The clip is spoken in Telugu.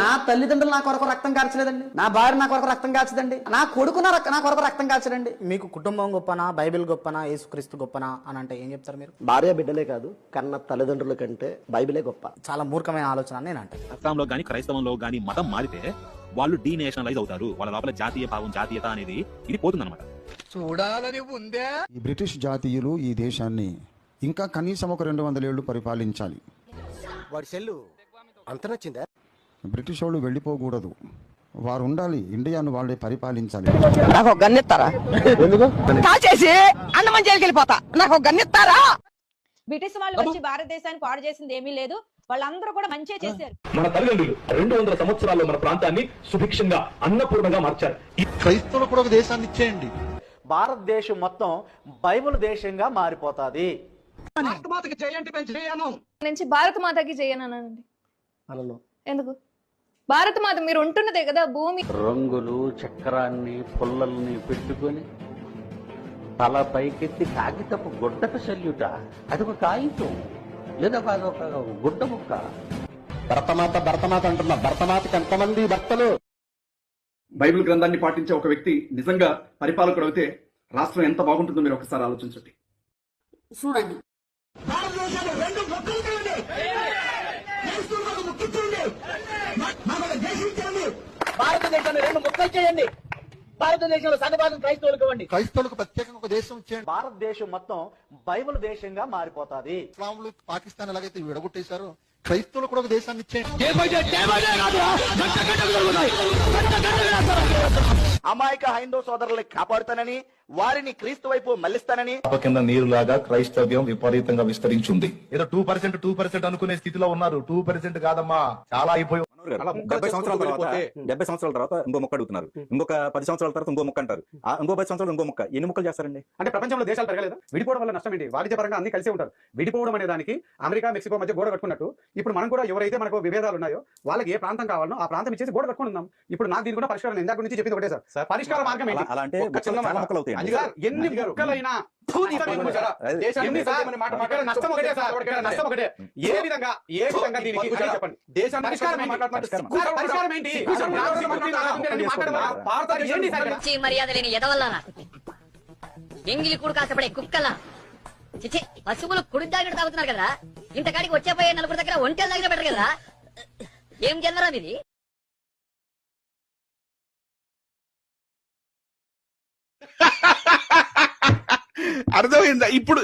నా తల్లిదండ్రులు నా కొరకు రక్తం కార్చలేదండి నా భార్య నా కొరకు రక్తం కాల్చదండి. నా కొడుకు నా నా కొరకు రక్తం కాల్చడండి. మీకు కుటుంబం గొప్పనా బైబిల్ గొప్పనా యేసుక్రీస్తు గొప్పనా అని అంటే ఏం చెప్తారు మీరు? భార్య బిడ్డలే కాదు కన్న తల్లిదండ్రుల కంటే బైబిలే గొప్ప. చాలా మూర్ఖమైన ఆలోచన నేను అంటే. అస్సాంలో గాని క్రైస్తవంలో గాని మతం మారితే వాళ్ళు డీనేషనలైజ్ అవుతారు. వాళ్ళ లోపల జాతీయ భావం జాతీయత అనేది ఇది పోతుందన్నమాట. ఈ బ్రిటిష్ జాతీయులు ఈ దేశాన్ని ఇంకా కనీసం ఒక రెండు వందల ఏళ్ళు పరిపాలించాలి. వాడి సెల్లు అంత నచ్చిందా? బ్రిటిష్ వాళ్ళు వెళ్ళిపోకూడదు. వారు ఉండాలి. ఇండియాను వాళ్ళే పరిపాలించాలి. నాకు ఒక గన్నిస్తారా కాల్చేసి అన్నమని జైలుకి వెళ్ళిపోతా. నాకు ఒక గన్నిస్తారా బ్రిటిష్ వాళ్ళు వచ్చి భారతదేశాన్ని పాడు చేసింది ఏమీ లేదు. వాళ్ళందరూ కూడా మంచిగా చేశారు. మన తల్లిదండ్రులు రెండు వందల సంవత్సరాల్లో మన ప్రాంతాన్ని సుభిక్షంగా అన్నపూర్ణంగా మార్చారు. క్రైస్తవులు కూడా ఒక దేశాన్ని ఇచ్చేయండి. భారతదేశం మొత్తం బైబిల్ దేశంగా మారిపోతాది. నుంచి భారత మాతకి చేయనండి అనను ఎందుకు? భారత మాత మీరు ఉంటున్నదే కదా భూమి. రంగులు చక్రాన్ని పుల్లల్ని పెట్టుకొని తల పైకెత్తి కాగితపు గుడ్డకు సెల్యుట అదొక కాగితం. లేదా అదొక గుడ్డ ముక్క. భరతమాత భరతమాత అంటున్నా భరతమాతకి ఎంతమంది భర్తలు బైబిల్ గ్రంథాన్ని పాటించే ఒక వ్యక్తి నిజంగా పరిపాలకుడు అయితే రాష్ట్రం ఎంత బాగుంటుందో మీరు ఒకసారి ఆలోచించండి. చూడండి. భారతదేశాన్ని రెండు ముక్కలు చేయండి. భారతదేశంలో సగభాగం క్రైస్తవులకు ఇవ్వండి. క్రైస్తవులకు ప్రత్యేకంగా ఒక దేశం ఇచ్చేయండి. భారతదేశం మొత్తం బైబిల్ దేశంగా మారిపోతాది. ఇస్లాంలు పాకిస్తాన్ ఎలాగైతే విడగొట్టేశారో క్రైస్తవులు కూడా ఒక దేశాన్ని ఇచ్చేయండి. అమాయక హైందవ సోదరుల్ని కాపాడుతానని వారిని క్రీస్తు వైపు మళ్ళిస్తానని కింద నీరులాగా క్రైస్తవ్యం విపరీతంగా విస్తరించింది. ఏదో టూ పర్సెంట్ టూ పర్సెంట్ అనుకునే స్థితిలో ఉన్నారు. టూ పర్సెంట్ కాదమ్మా. చాలా అయిపోయి డెబ్బై సంవత్సరాల తర్వాత డెబ్బై సంవత్సరాల తర్వాత ఇంకో మొక్క అడుగుతున్నారు. ఇంకొక పది సంవత్సరాల తర్వాత ఇంకో మొక్క అంటారు. ఆ ఇంకో పది సంవత్సరాలు ఇంకో మొక్క. ఎన్ని మొక్కలు చేస్తారండి? అంటే ప్రపంచంలో దేశాలు పెరగలేదు? విడిపోవడం వల్ల నష్టం ఏంటి? వాణిజ్య పరంగా అన్ని కలిసే ఉంటారు. విడిపోవడం అనే దానికి అమెరికా మెక్సికో మధ్య గోడ కట్టుకున్నట్టు ఇప్పుడు మనం కూడా ఎవరైతే మనకు విభేదాలు ఉన్నాయో వాళ్ళకి ఏ ప్రాంతం కావాలనో ఆ ప్రాంతం ఇచ్చేసి గోడ కట్టుకుని ఉందాం. ఇప్పుడు నాకు దీని కూడా పరిష్కారం ఇందాక నుంచి చెప్పింది ఒకటే సార్. పరిష్కార మార్గం ఏంటి? అలా- అంటే. మొక్కలు అవుతాయండి. ఎన్ని ముక్కలైనా నష్టం ఒకటే సార్ నష్టం ఒకటే. ఏ విధంగా ఏ విధంగా దీనికి చెప్పండి. పరిష్కారం ఏంటి? మర్యాద లేని ఎదవల్లారా ఎంగిలి కూడు కాసపడే కుక్కలా? చిచి పశువులు కుడి దగ్గర తాగుతున్నారు కదా ఇంతకాడికి వచ్చే పోయే నలుగురు దగ్గర ఒంటెల దగ్గర పెట్టరు కదా? ఏం జన్మరా మీది? అర్థమైందా ఇప్పుడు